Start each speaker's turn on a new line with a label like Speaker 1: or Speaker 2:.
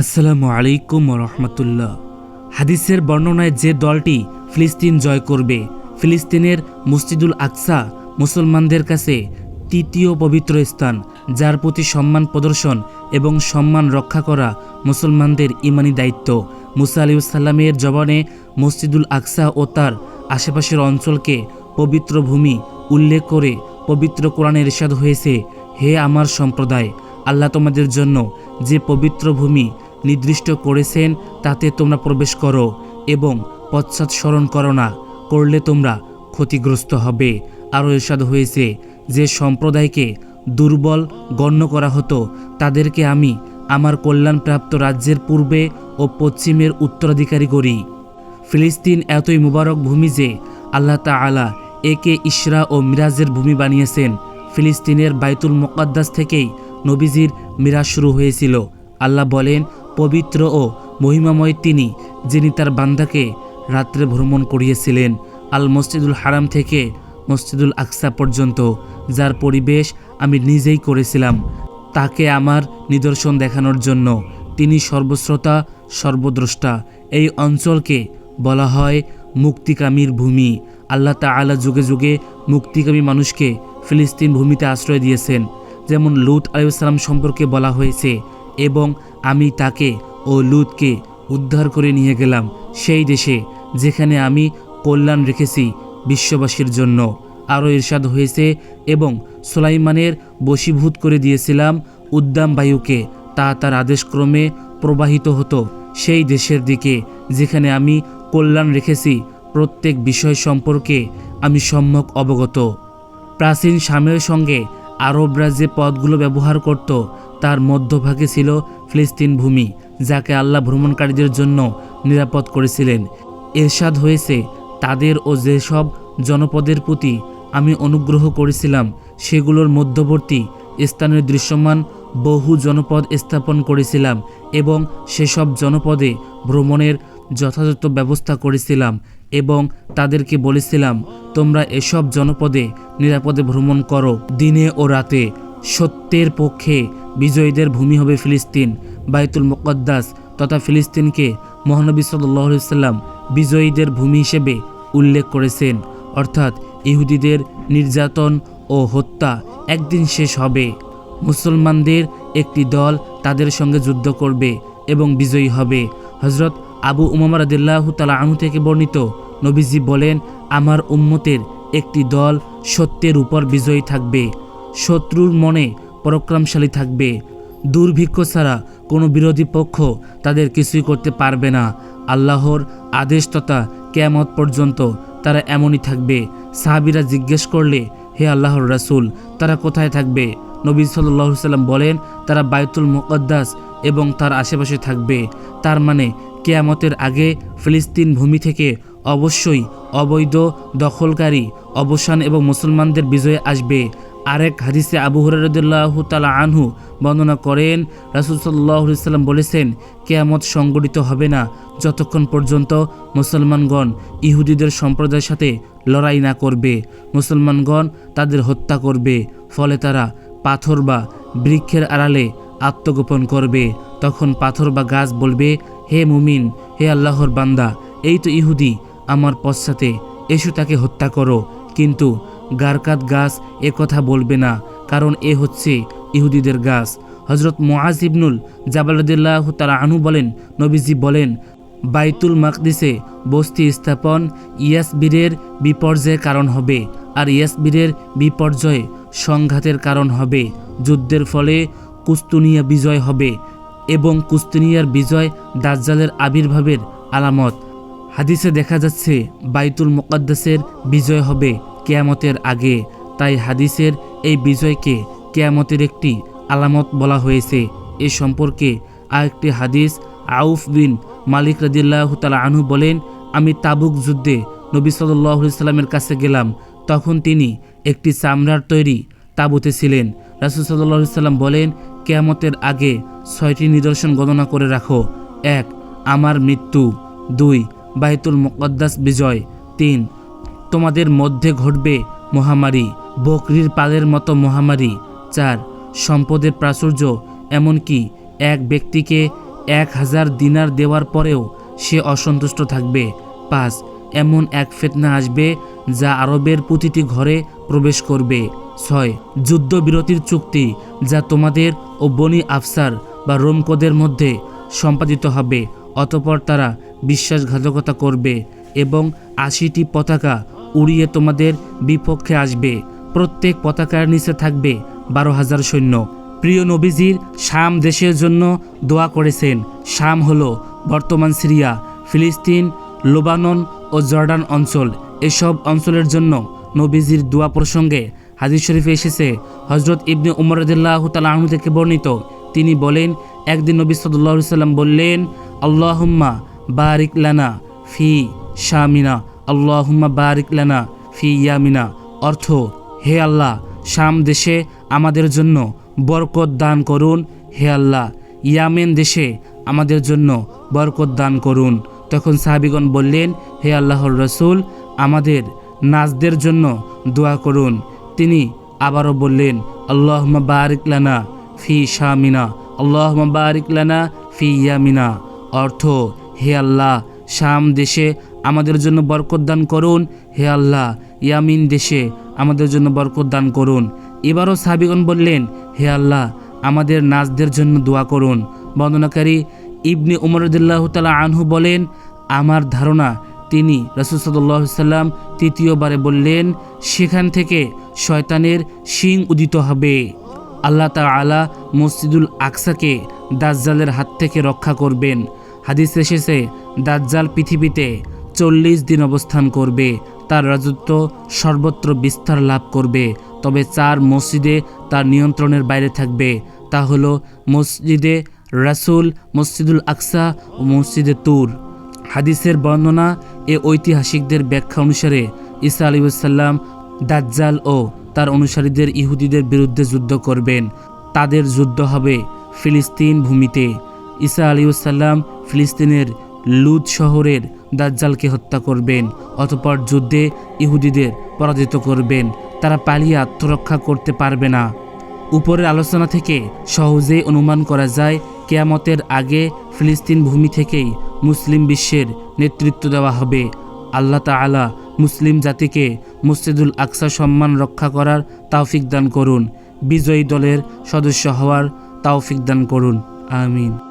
Speaker 1: আসসালামু আলাইকুম রহমতুল্লাহ। হাদিসের বর্ণনায় যে দলটি ফিলিস্তিন জয় করবে, ফিলিস্তিনের মসজিদুল আকসা মুসলমানদের কাছে তৃতীয় পবিত্র স্থান, যার প্রতি সম্মান প্রদর্শন এবং সম্মান রক্ষা করা মুসলমানদের ইমানি দায়িত্ব। মুসা আলিউসাল্লামের জবানে মসজিদুল আকসা ও তার আশেপাশের অঞ্চলকে পবিত্র ভূমি উল্লেখ করে পবিত্র কোরআনে ইরশাদ হয়েছে, হে আমার সম্প্রদায়, আল্লাহ তোমাদের জন্য যে পবিত্র ভূমি নির্দিষ্ট করেছেন তাতে তোমরা প্রবেশ করো এবং পশ্চাৎ স্মরণ করো না, করলে তোমরা ক্ষতিগ্রস্ত হবে। আরও এরশাদ হয়েছে, যে সম্প্রদায়কে দুর্বল গণ্য করা হতো, তাদেরকে আমি আমার কল্যাণপ্রাপ্ত রাজ্যের পূর্বে ও পশ্চিমের উত্তরাধিকারী করি। ফিলিস্তিন এতই মুবারক ভূমি যে আল্লাহ তাআলা একে ইশরা ও মিরাজের ভূমি বানিয়েছেন। ফিলিস্তিনের বাইতুল মোকাদ্দাস থেকেই নবীজির মিরাজ শুরু হয়েছিল। আল্লাহ বলেন পবিত্র ও মহিমাময় তিনি, যিনি তার বান্দাকে রাত্রে ভ্রমণ করিয়েছিলেন আল মসজিদুল হারাম থেকে মসজিদুল আকসা পর্যন্ত, যার পরিবেশ আমি নিজেই করেছিলাম। তাকে আমার নিদর্শন দেখানোর জন্য তিনি সর্বশ্রোতা, সর্বদ্রষ্টা। এই অঞ্চলকে বলা হয় মুক্তিকামীর ভূমি। আল্লাহ তাআলা যুগে যুগে মুক্তিকামী মানুষকে ফিলিস্তিন ভূমিতে আশ্রয় দিয়েছেন। যেমন লুত আলাইসালাম সম্পর্কে বলা হয়েছে এবং আমি তাকে ও লুতকে উদ্ধার করে নিয়ে গেলাম সেই দেশে, যেখানে আমি কল্যাণ রেখেছি বিশ্ববাসীর জন্য। আরও ইরশাদ হয়েছে এবং সুলাইমানের বশীভূত করে দিয়েছিলাম উদ্দাম বায়ুকে, তা তার আদেশক্রমে প্রবাহিত হতো। সেই দেশের দিকে, যেখানে আমি কল্যাণ রেখেছি, প্রত্যেক বিষয় সম্পর্কে আমি সম্যক অবগত। প্রাচীন সামের সঙ্গে আরবরা যে পদগুলো ব্যবহার করত, তার মধ্যভাগে ছিল ফিলিস্তিন ভূমি, যাকে আল্লাহ ভ্রমণকারীদের জন্য নিরাপদ করেছিলেন। এরশাদ হয়েছে, তাদের ও যেসব জনপদের প্রতি আমি অনুগ্রহ করেছিলাম, সেগুলোর মধ্যবর্তী স্থানের দৃশ্যমান বহু জনপদ স্থাপন করেছিলাম এবং সেসব জনপদে ভ্রমণের যথাযথ ব্যবস্থা করেছিলাম এবং তাদেরকে বলেছিলাম, তোমরা এসব জনপদে নিরাপদে ভ্রমণ করো দিনে ও রাতে। সত্যের পক্ষে বিজয়ীদের ভূমি হবে ফিলিস্তিন, বাইতুল মুকদ্দাস তথা ফিলিস্তিনকে মহানবী সাল্লাহ সাল্লাম বিজয়ীদের ভূমি হিসেবে উল্লেখ করেছেন। অর্থাৎ ইহুদিদের নির্যাতন ও হত্যা একদিন শেষ হবে। মুসলমানদের একটি দল তাদের সঙ্গে যুদ্ধ করবে এবং বিজয়ী হবে। হজরত আবু উমামা রাদিল্লাহ তালা আনু থেকে বর্ণিত নবীজি বলেন, আমার উম্মতের একটি দল সত্যের উপর বিজয়ী থাকবে। শত্রুর মনে পরাক্রমশালী থাকবে। দুর্ভিক্ষ ছাড়া কোনো বিরোধী পক্ষ তাদের কিছুই করতে পারবে না। আল্লাহর আদেশ তথা কেয়ামত পর্যন্ত তারা এমনই থাকবে। সাহাবিরা জিজ্ঞেস করলে, হে আল্লাহর রাসূল, তারা কোথায় থাকবে? নবী সাল্লাহ সাল্লাম বলেন, তারা বায়তুল মুকদ্দাস এবং তার আশেপাশে থাকবে। তার মানে কেয়ামতের আগে ফিলিস্তিন ভূমি থেকে অবশ্যই অবৈধ দখলকারী, অবসান এবং মুসলমানদের বিজয়ে আসবে। আরেক হাদিসে আবু হরদুল্লাহ তালা আনহু বর্ণনা করেন, রাসুল সাল্লাহ সাল্লাম বলেছেন, কেয়ামত সংগঠিত হবে না যতক্ষণ পর্যন্ত মুসলমানগণ ইহুদিদের সম্প্রদায়ের সাথে লড়াই না করবে। মুসলমানগণ তাদের হত্যা করবে, ফলে তারা পাথর বা বৃক্ষের আড়ালে আত্মগোপন করবে। তখন পাথর বা গাছ বলবে, হে মুমিন, হে আল্লাহর বান্দা, এই তো ইহুদি, আমার পশ্চাতে এসো তাকে হত্যা করো। কিন্তু গারকাত গাছ এ কথা বলবে না, কারণ এ হচ্ছে ইহুদিদের গাছ। হজরত মোয়াজ ইবনুল জাবালদুল্লাহ তারা আনু বলেন, নবীজি বলেন, বাইতুল মাকদিসে বস্তি স্থাপন ইয়াসবীরের বিপর্যয়ের কারণ হবে, আর ইয়াসবীরের বিপর্যয় সংঘাতের কারণ হবে। যুদ্ধের ফলে কুস্তুনিয়া বিজয় হবে এবং কুস্তুনিয়ার বিজয় দাজ্জালের আবির্ভাবের আলামত। হাদিসে দেখা যাচ্ছে, বাইতুল মোকাদ্দাসের বিজয় হবে কেয়ামতের আগে, তাই হাদিসের এই বিজয়কে কেয়ামতের একটি আলামত বলা হয়েছে। এ সম্পর্কে আরেকটি হাদিস আউফ বিন মালিক রাদিল্লাহ তালা আনহু বলেন, আমি তাবুক যুদ্ধে নবী সাল্লামের কাছে গেলাম। তখন তিনি একটি চামড়ার তৈরি তাবুতে ছিলেন। রাসুল সাল্লাহ সাল্লাম বলেন, কেয়ামতের আগে ছয়টি নিদর্শন গণনা করে রাখো। এক, আমার মৃত্যু। দুই, বাইতুল মুকদ্দাস বিজয়। তিন তোমাদের মধ্যে ঘটবে মহামারী। বকরির পালের মতো মহামারী। চার, সম্পদের প্রাচুর্য, এমনকি এক ব্যক্তিকে এক হাজার দিনার দেওয়ার পরেও সে অসন্তুষ্ট থাকবে। পাঁচ, এমন এক ফেতনা আসবে যা আরবের প্রতিটি ঘরে প্রবেশ করবে। ছয়, যুদ্ধবিরতির চুক্তি যা তোমাদের ও বনি আফসার বা রোমকোদের মধ্যে সম্পাদিত হবে, অতপর তারা বিশ্বাসঘাতকতা করবে এবং আশিটি পতাকা উড়িয়ে তোমাদের বিপক্ষে আসবে। প্রত্যেক পতাকার নিচে থাকবে বারো হাজার সৈন্য। প্রিয় নবীজির শাম দেশের জন্য দোয়া করেছেন। শাম হলো বর্তমান সিরিয়া, ফিলিস্তিন, লোবানন ও জর্ডান অঞ্চল। এসব অঞ্চলের জন্য নবীজির দোয়া প্রসঙ্গে হাদিস শরীফে এসেছে হজরত ইবনে উমর রদুল্লাহ তালাহু থেকে বর্ণিত। তিনি বলেন, একদিন নবী সাল্লাম বললেন, আল্লাহম্মা বারিক লানা ফি শামিনা। আল্লাহুম্মা বারিক লানা ফি ইয়ামিনা। অর্থ, হে আল্লাহ, শাম দেশে আমাদের জন্য বরকত দান করুন। হে আল্লাহ, ইয়ামেন দেশে আমাদের জন্য বরকত দান করুন। তখন সাহাবিগণ বললেন, হে আল্লাহর রসুল, আমাদের নাজদের জন্য দোয়া করুন। তিনি আবারও বললেন আল্লাহ বারিক লানা ফি শামিনা। আল্লাহ বারিক লানা ফি ইয়ামিনা। অর্থ, হে আল্লাহ শাম দেশে আমাদের জন্য বরকত দান করুন। হে আল্লাহ, ইয়ামিন দেশে আমাদের জন্য বরকত দান করুন। এবারও সাবিগন বললেন, হে আল্লাহ, আমাদের নাজদের জন্য দোয়া করুন। বর্ণনাকারী ইবনে উমরদুল্লাহ তালা আনহু বলেন, আমার ধারণা, তিনি রসুলসল্লাহ সাল্লাম তৃতীয়বারে বললেন, সেখান থেকে শয়তানের শিং উদিত হবে। আল্লাহ তাআলা মসজিদুল আকসাকে দাজ্জালের হাত থেকে রক্ষা করবেন। হাদিস এসেছে, দাজ্জাল পৃথিবীতে চল্লিশ দিন অবস্থান করবে, তার রাজত্ব সর্বত্র বিস্তার লাভ করবে, তবে চার মসজিদে তার নিয়ন্ত্রণের বাইরে থাকবে, তা হলো মসজিদে রাসুল, মসজিদুল আকসা ও মসজিদে তুর। হাদিসের বর্ণনা এ ঐতিহাসিকদের ব্যাখ্যা অনুসারে ঈসা আলিউসাল্লাম দাজ্জাল ও তার অনুসারীদের ইহুদিদের বিরুদ্ধে যুদ্ধ করবেন। তাদের যুদ্ধ হবে ফিলিস্তিন ভূমিতে। ঈসা আলিউসাল্লাম ফিলিস্তিনের লুদ শহরের দাজ্জালকে হত্যা করবেন, অতপর যুদ্ধে ইহুদিদের পরাজিত করবেন। তারা পালিয়ে আত্মরক্ষা করতে পারবে না। উপরের আলোচনা থেকে সহজেই অনুমান করা যায়, কেয়ামতের আগে ফিলিস্তিন ভূমি থেকেই মুসলিম বিশ্বের নেতৃত্ব দেওয়া হবে। আল্লাহ তাআলা মুসলিম জাতিকে মসজিদুল আকসা সম্মান রক্ষা করার তাওফিক দান করুন। বিজয়ী দলের সদস্য হওয়ার তাওফিক দান করুন। আমিন।